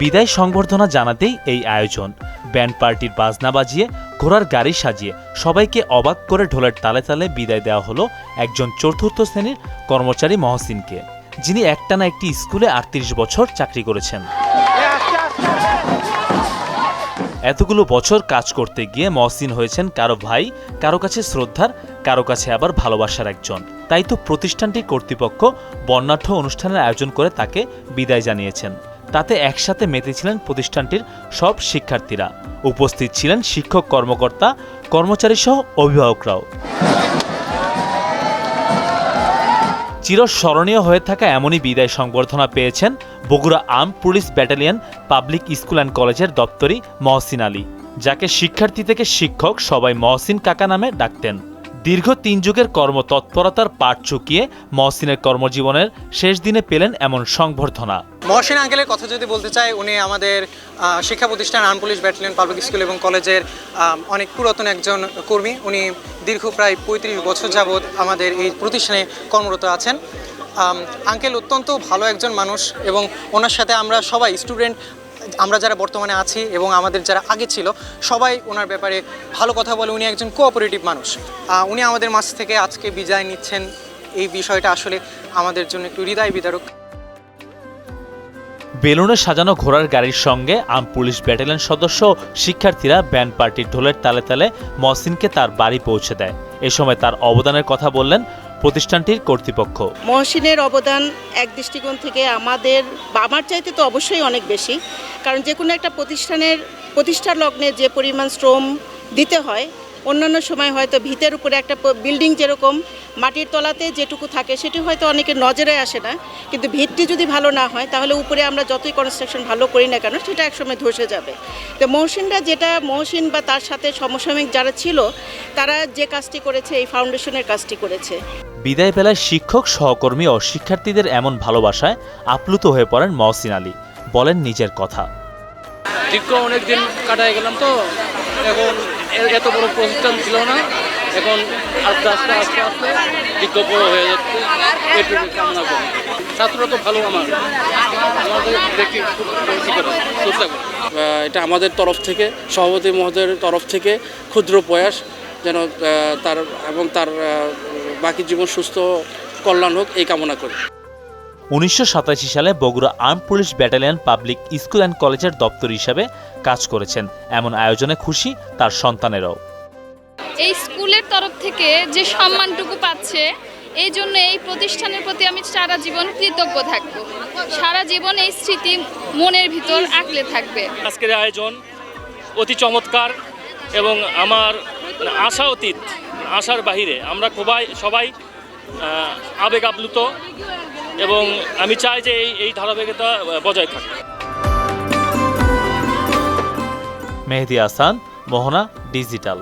বিদায় সংবর্ধনা জানাতেই এই আয়োজন। ব্যান্ড পার্টির বাজনা বাজিয়ে, ঘোড়ার গাড়ি সাজিয়ে সবাইকে অবাক করে ঢোলের তালে তালে বিদায় দেওয়া হলো একজন চতুর্থ শ্রেণির কর্মচারী মহসিনকে, যিনি একটানা একটি স্কুলে আটত্রিশ বছর চাকরি করেছেন। এতগুলো বছর কাজ করতে গিয়ে মহসিন হয়েছেন কারও ভাই, কারও কাছে শ্রদ্ধার, কারও কাছে আবার ভালোবাসার একজন। তাই তো প্রতিষ্ঠানটির কর্তৃপক্ষ বর্ণাঢ্য অনুষ্ঠানের আয়োজন করে তাকে বিদায় জানিয়েছেন। তাতে একসাথে মেতেছিলেন প্রতিষ্ঠানটির সব শিক্ষার্থীরা। উপস্থিত ছিলেন শিক্ষক কর্মকর্তা, কর্মচারী সহ অভিভাবকরাও। চিরস্মরণীয় হয়ে থাকা এমনই বিদায় সংবর্ধনা পেয়েছেন Bogura arm police battalion public school and কলেজের দপ্তরি মহসিন আলী, যাকে শিক্ষার্থী থেকে শিক্ষক সবাই মহসিন কাকা নামে ডাকতেন। দীর্ঘ তিন যুগের কর্মতৎপরতার পাঠ চুকিয়ে মহসিনের কর্মজীবনের শেষ দিনে পেলেন এমন সংবর্ধনা। মহসিন আঙ্কেলের কথা যদি বলতে চাই, উনি আমাদের শিক্ষা প্রতিষ্ঠান arm police battalion public school এবং কলেজের অনেক পুরাতন একজন কর্মী। উনি দীর্ঘ প্রায় পঁয়ত্রিশ বছর যাবৎ আমাদের এই প্রতিষ্ঠানে কর্মরত আছেন। আঙ্কেল অত্যন্ত ভালো একজন মানুষ এবং ওনার সাথে আমরা সবাই, স্টুডেন্ট আমরা যারা বর্তমানে আছি এবং আমাদের যারা আগে ছিল সবাই ওনার ব্যাপারে ভালো কথা বলে উনি একজন কোঅপারেটিভ মানুষ। উনি আমাদের মাছ থেকে আজকে বিদায় নিচ্ছেন। এই বিষয়টা আসলে আমাদের জন্য একটু হৃদয় বিদারক বেলুনে সাজানো ঘোড়ার গাড়ির সঙ্গে আম পুলিশ ব্যাটালিয়ন সদস্য শিক্ষার্থীরা ব্যান্ড পার্টির ঢোলের তালে তালে মহসিনকে তার বাড়ি পৌঁছে দেয়। এ সময় তার অবদানের কথা বললেন প্রতিষ্ঠানটির কর্তৃপক্ষ। মহসিনের অবদান এক দৃষ্টিকোণ থেকে আমাদের বাবার চাইতে তো অবশ্যই অনেক বেশি। কারণ যে কোনো একটা প্রতিষ্ঠানের, প্রতিষ্ঠার লগ্নে যে পরিমাণ শ্রম দিতে হয়, অন্যান্য সময় হয়তো ভিতের উপরে একটা বিল্ডিং যেরকম, মাটির তলাতে যেটুকু থাকে সেটি হয়তো অনেকের নজরে আসে না। কিন্তু ভিতটি যদি ভালো না হয়, তাহলে উপরে আমরা যতই কনস্ট্রাকশন ভালো করি না কেন, সেটা একসময় ধসে যাবে। তো মহসিনরা যেটা, মহসিন বা তার সাথে সমসাময়িক যারা ছিল, তারা যে কাজটি করেছে, এই ফাউন্ডেশনের কাজটি করেছে। বিদায় বেলায় শিক্ষক, সহকর্মী ও শিক্ষার্থীদের এমন ভালোবাসায় আপ্লুত হয়ে পড়েন মহসিন আলী। বলেন নিজের কথা। দীর্ঘ অনেক দিন কাটায় গেলাম তো। এখন এত বড় প্রতিষ্ঠান ছিল না। এখন আস্তে আস্তে আস্তে আস্তে দীর্ঘ বড় হয়ে যাচ্ছে। এটুকু কামনা করি। ছাত্ররা তো ভালো আমার। আমাদের দেখি খুব চেষ্টা করি এটা আমাদের তরফ থেকে সভাপতি মহোদয়ের তরফ থেকে ক্ষুদ্র প্রয়াস যেন তার এবং তার বাকি জীবন সুস্থ কল্যাণ হোক এই কামনা করি। উনিশশো সালে Bogura arm police battalion public school and কলেজের দপ্তর হিসাবে কাজ করেছেন। এমন আয়োজনে খুশি তার সন্তানেরাও। এই স্কুলের তরফ থেকে যে সম্মানটুকু পাচ্ছে এই জন্য এই প্রতিষ্ঠানের প্রতি আমি সারা জীবন কৃতজ্ঞ থাকব। সারা জীবন এই স্মৃতি মনের ভিতর আঁকলে থাকবে। আজকের আয়োজন অতি চমৎকার এবং আমার মানে আশা অতীত আশার বাহিরে আমরা সবাই সবাই আবেগ আপ্লুত। এবং আমি চাই যে এই এই ধারাবাহিকতা বজায় থাকে। মেহেদি আসান মোহনা ডিজিটাল।